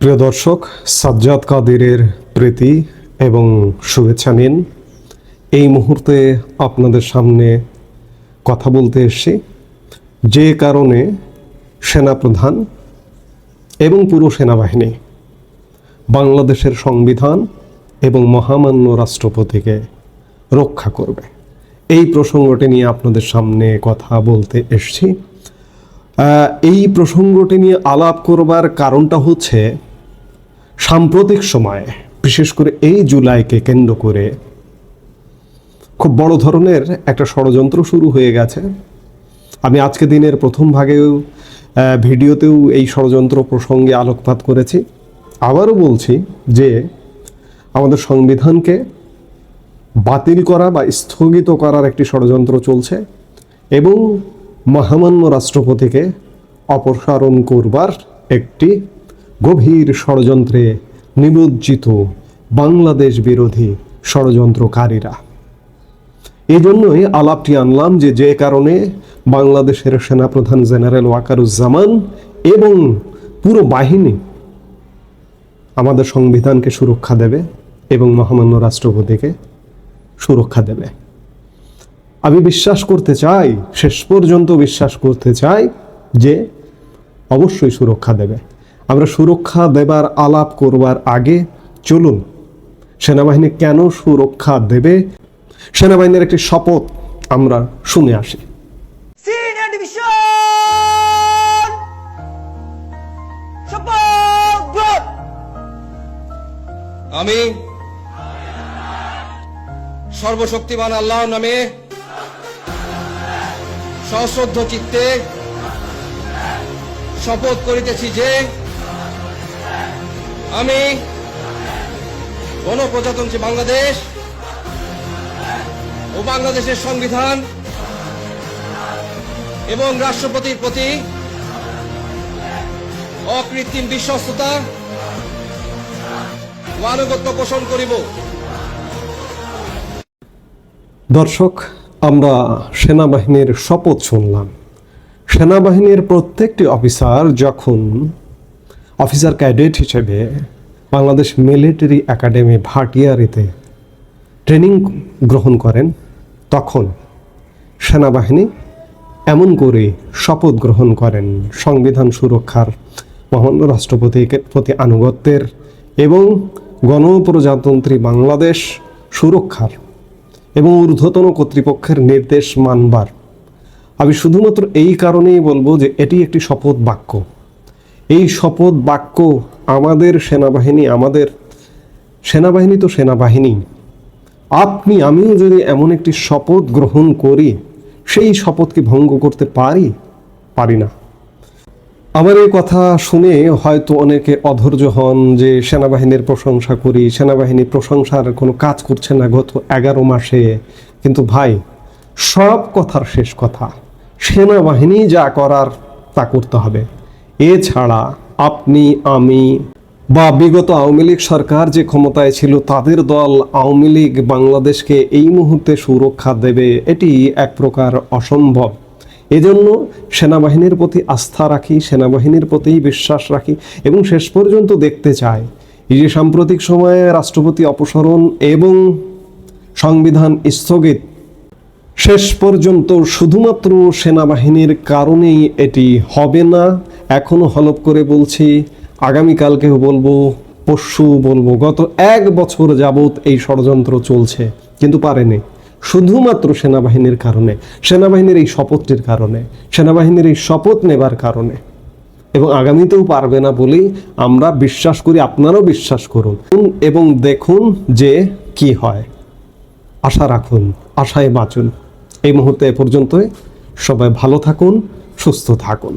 প্রিয় দর্শক, সাজ্জাদ কাদিরের প্রীতি এবং শুভেচ্ছা নিন। এই মুহূর্তে আপনাদের সামনে কথা বলতে এসেছি। যে কারণে সেনাপ্রধান এবং পুরো সেনাবাহিনী, বাংলাদেশের সংবিধান এবং মহামান্য রাষ্ট্রপতিকে রক্ষা করবে। এই প্রসঙ্গটি নিয়ে আপনাদের সামনে কথা বলতে এসেছি। এই প্রসঙ্গটি নিয়ে আলাপ করবার কারণটা হচ্ছে সাম্প্রতিক সময়ে, বিশেষ করে এই জুলাইকে কেন্দ্র করে খুব বড় ধরনের একটা ষড়যন্ত্র শুরু হয়ে গেছে। আমি আজকে দিনের প্রথম ভাগেও ভিডিওতেও এই ষড়যন্ত্র প্রসঙ্গে আলোকপাত করেছি। আবারও বলছি যে আমাদের সংবিধানকে বাতিল করা বা স্থগিত করার একটি ষড়যন্ত্র চলছে এবং মহামান্য রাষ্ট্রপতিকে অপসারণ করবার একটি গভীর ষড়যন্ত্রে নিমজ্জিত বাংলাদেশ বিরোধী ষড়যন্ত্রকারীরা। এই জন্যই আলাপটি আনলাম যে যে কারণে বাংলাদেশের সেনাপ্রধান জেনারেল ওয়াকারুজ্জামান এবং পুরো বাহিনী আমাদের সংবিধানকে সুরক্ষা দেবে এবং মহামান্য রাষ্ট্রপতিকে সুরক্ষা দেবে। আমি বিশ্বাস করতে চাই, শেষ পর্যন্ত বিশ্বাস করতে চাই যে অবশ্যই সুরক্ষা দেবে। আমরা সুরক্ষা দেবার আলাপ করবার আগে চলুন সেনাবাহিনী কেন সুরক্ষা দেবে? সেনাবাহিনীর একটি শপথ আমরা শুনে আসি! আমি সর্বশক্তিমান আল্লাহ নামে সশ্রদ্ধ চিত্তে শপথ করিতেছি যে আমি গণপ্রজাতন্ত্রী বাংলাদেশ ও বাংলাদেশের সংবিধান এবং রাষ্ট্রপতির প্রতি অকৃত্রিম বিশ্বস্ততা আনুগত্য পোষণ করিব। দর্শক, আমরা সেনাবাহিনীর শপথ শুনলাম। সেনাবাহিনীর প্রত্যেকটি অফিসার যখন অফিসার ক্যাডেট হিসেবে বাংলাদেশ মিলিটারি একাডেমি ভাটিয়ারিতে ট্রেনিং গ্রহণ করেন। তখন সেনাবাহিনী এমন করে শপথ গ্রহণ করেন সংবিধান সুরক্ষার মহান রাষ্ট্রপতিকে প্রতি আনুগত্যের এবং গণপ্রজাতন্ত্রী বাংলাদেশ সুরক্ষার এবং ঊর্ধ্বতন কর্তৃপক্ষের নির্দেশ মানবার। আমি শুধুমাত্র এই কারণেই বলব যে এটি একটি শপথ বাক্য। এই শপথ বাক্য আমাদের সেনাবাহিনী আমাদের সেনাবাহিনী তো সেনাবাহিনী। আপনি, আমিও যদি এমন একটি শপথ গ্রহণ করি, সেই শপথকে ভঙ্গ করতে পারি? পারি না। আমার এই কথা শুনে হয়তো অনেকে অধৈর্য হন যে সেনাবাহিনীর প্রশংসা করি, সেনাবাহিনী প্রশংসার কোনো কাজ করছে না গত এগারো মাসে। কিন্তু ভাই, সব কথার শেষ কথা, সেনাবাহিনী যা করার তা করতে হবে। এছাড়া আপনি, আমি বা বিগত আওয়ামী লীগ সরকার যে ক্ষমতায় ছিল, তাদের দল আওয়ামী লীগ বাংলাদেশকে এই মুহূর্তে সুরক্ষা দেবে, এটি এক প্রকার অসম্ভব। এজন্য সেনাবাহিনীর প্রতি আস্থা রাখি, সেনাবাহিনীর প্রতি বিশ্বাস রাখি এবং শেষ পর্যন্ত দেখতে চাই। এই যে সাম্প্রতিক সময়ে রাষ্ট্রপতি অপসারণ এবং সংবিধান স্থগিত, শেষ পর্যন্ত শুধুমাত্র সেনাবাহিনীর কারণেই এটি হবে না। এখনও হলপ করে বলছি, আগামীকালকেও বলব, পরশু বলব, গত এক বছর যাবৎ এই ষড়যন্ত্র চলছে, কিন্তু পারেনি। শুধুমাত্র সেনাবাহিনীর কারণে, সেনাবাহিনীর এই শপথটির কারণে, সেনাবাহিনীর এই শপথ নেবার কারণে। এবং আগামীতেও পারবে না বলেই আমরা বিশ্বাস করি, আপনারাও বিশ্বাস করুন এবং দেখুন যে কি হয়। আশা রাখুন, আশায় বাঁচুন। এই মুহূর্তে এ পর্যন্তই। সবাই ভালো থাকুন, সুস্থ থাকুন।